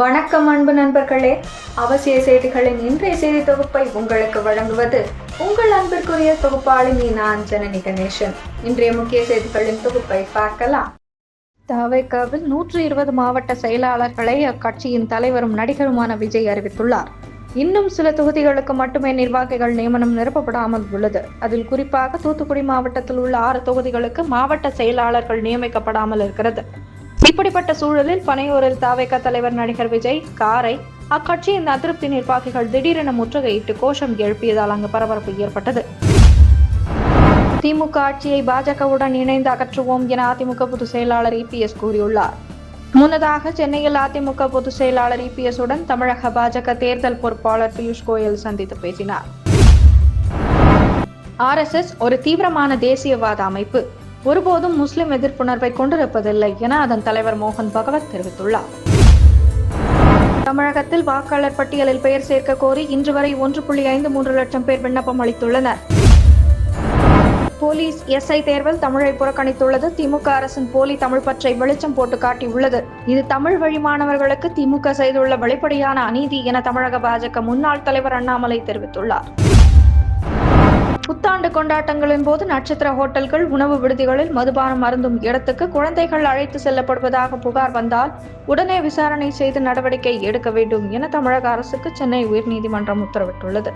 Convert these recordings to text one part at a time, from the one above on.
வணக்கம் அன்பு நண்பர்களே. அவசிய செய்திகளின் இன்றைய செய்தி தொகுப்பை உங்களுக்கு வழங்குவது உங்கள் அன்பிற்குரிய தொகுப்பாளினி நான் ஜனனி கணேசன். இன்றைய முக்கிய செய்திகளின் தொகுப்பை பார்க்கலாம். தவைக்காவில் நூற்றி இருபது மாவட்ட செயலாளர்களை அக்கட்சியின் தலைவரும் நடிகருமான விஜய் அறிவித்துள்ளார். இன்னும் சில தொகுதிகளுக்கு மட்டுமே நிர்வாகிகள் நியமனம் நிரப்பப்படாமல் உள்ளது. அதில் குறிப்பாக தூத்துக்குடி மாவட்டத்தில் உள்ள ஆறு தொகுதிகளுக்கு மாவட்ட செயலாளர்கள் நியமிக்கப்படாமல் இருக்கிறது. இப்படிப்பட்ட சூழலில் பனையூரில் தாவேக தலைவர் நடிகர் விஜய் காரை அக்கட்சியின் அதிருப்தி நிர்வாகிகள் திடீரென முற்றுகையிட்டு கோஷம் எழுப்பியதால் அங்கு பரபரப்பு ஏற்பட்டது. திமுக ஆட்சியை பாஜகவுடன் இணைந்து அகற்றுவோம் என அதிமுக பொதுச் செயலாளர் இபிஎஸ் கூறியுள்ளார். முன்னதாக சென்னையில் அதிமுக பொதுச் செயலாளர் இபிஎஸ் உடன் தமிழக பாஜக தேர்தல் பொறுப்பாளர் பியூஷ் கோயல் சந்தித்து பேசினார். ஆர்எஸ்எஸ் ஒரு தீவிரமான தேசியவாத அமைப்பு. ஒருபோதும் முஸ்லிம் எதிர்ப்புணர்வை கொண்டிருப்பதில்லை என அதன் தலைவர் மோகன் பகவத் தெரிவித்துள்ளார். தமிழகத்தில் வாக்காளர் பட்டியலில் பெயர் சேர்க்க கோரி இன்று வரை ஒன்று புள்ளி ஐந்து மூன்று லட்சம் பேர் விண்ணப்பம் அளித்துள்ளனர். போலீஸ் எஸ்ஐ தேர்வில் தமிழை புறக்கணித்துள்ளது. திமுக அரசின் போலி தமிழ் பற்றை வெளிச்சம் போட்டு காட்டியுள்ளது. இது தமிழ் வழி மாணவர்களுக்கு திமுக செய்துள்ள வெளிப்படையான அநீதி என தமிழக பாஜக முன்னாள் தலைவர் அண்ணாமலை தெரிவித்துள்ளார். புத்தாண்டு கொண்டாட்டங்களின் போது நட்சத்திர ஹோட்டல்கள் உணவு விடுதிகளில் மதுபானம் அருந்தும் இடத்துக்கு குழந்தைகள் அழைத்து செல்லப்படுவதாக புகார் வந்தால் உடனே விசாரணை செய்து நடவடிக்கை எடுக்க வேண்டும் என தமிழக அரசுக்கு சென்னை உயர்நீதிமன்றம் உத்தரவிட்டுள்ளது.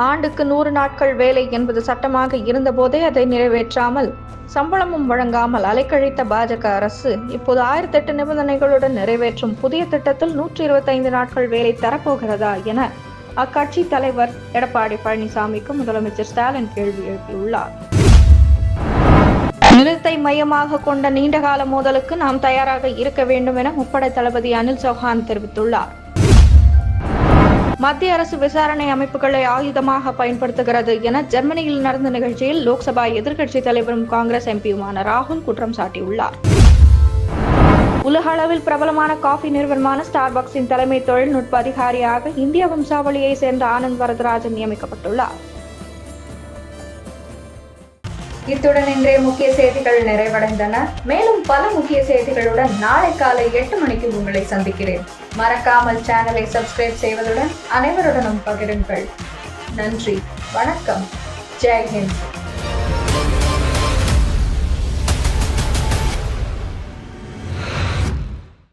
ஆண்டுக்கு நூறு நாட்கள் வேலை என்பது சட்டமாக இருந்தபோதே அதை நிறைவேற்றாமல் சம்பளமும் வழங்காமல் அலைக்கழித்த பாஜக அரசு இப்போது ஆயிரத்தி எட்டு நிபந்தனைகளுடன் நிறைவேற்றும் புதிய திட்டத்தில் நூற்றி இருபத்தைந்து நாட்கள் வேலை தரப்போகிறதா என அக்கட்சி தலைவர் எடப்பாடி பழனிசாமிக்கு முதலமைச்சர் ஸ்டாலின் கேள்வி எழுப்பியுள்ளார். நிலத்தை மையமாக கொண்ட நீண்டகால மோதலுக்கு நாம் தயாராக இருக்க வேண்டும் என முப்படை தளபதி அனில் சௌஹான் தெரிவித்துள்ளார். மத்திய அரசு விசாரணை அமைப்புகளை ஆயுதமாக பயன்படுத்துகிறது என ஜெர்மனியில் நடந்த நிகழ்ச்சியில் லோக்சபா எதிர்க்கட்சித் தலைவரும் காங்கிரஸ் எம்பியுமான ராகுல் குற்றம் சாட்டியுள்ளார். உலக அளவில் பிரபலமான காஃபி நிறுவனமான ஸ்டார்பக்ஸின் தலைமை தொழில்நுட்ப அதிகாரியாக இந்திய வம்சாவளியை சேர்ந்த ஆனந்த் வரதராஜன் நியமிக்கப்பட்டுள்ளார். இத்துடன் இன்றைய முக்கிய செய்திகள் நிறைவடைந்தன. மேலும் பல முக்கிய செய்திகளுடன் நாளை காலை எட்டு மணிக்கு உங்களை சந்திக்கிறேன். மறக்காமல் சேனலை சப்ஸ்கிரைப் செய்வதுடன் அனைவருடனும் பகிருங்கள். நன்றி. வணக்கம். ஜெய் ஹிந்த்.